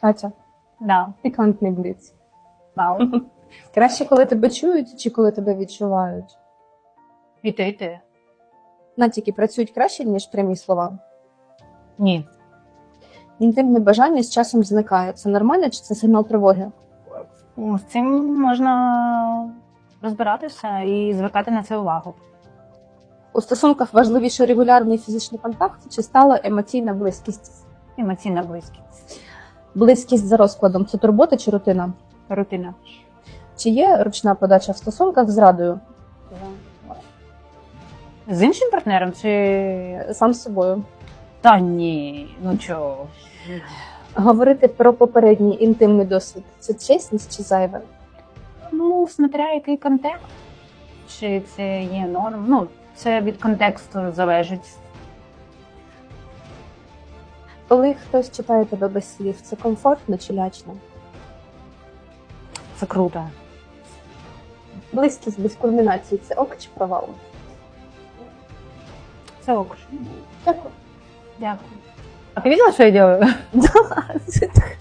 Катя, Да. пікантний бліц. Вау. Краще, коли тебе чують, чи коли тебе відчувають? І ти, і ти. Натяки працюють краще, ніж прямі слова. Ні. Інтимне бажання з часом зникає. Це нормально чи це сигнал тривоги? Ну, З цим можна розбиратися і звертати на це увагу. У стосунках важливіше регулярний фізичний контакт чи стала емоційна близькість? Емоційна близькість. Близькість за розкладом це турбота чи рутина? Рутина. Чи є ручна подача в стосунках з радою? З іншим партнером чи. Сам з собою. Та ні, ну чого. Говорити про попередній інтимний досвід це чесність чи зайве? Ну, смотря який контекст. Чи це є норм. Ну, це від контексту залежить. Коли хтось читає тебе без слів, це комфортно чи лячно? Це круто. Близькість без кульмінації це ок чи провал? Це ок. Дякую. Дякую. А ти бачила, що я роблю? Це так.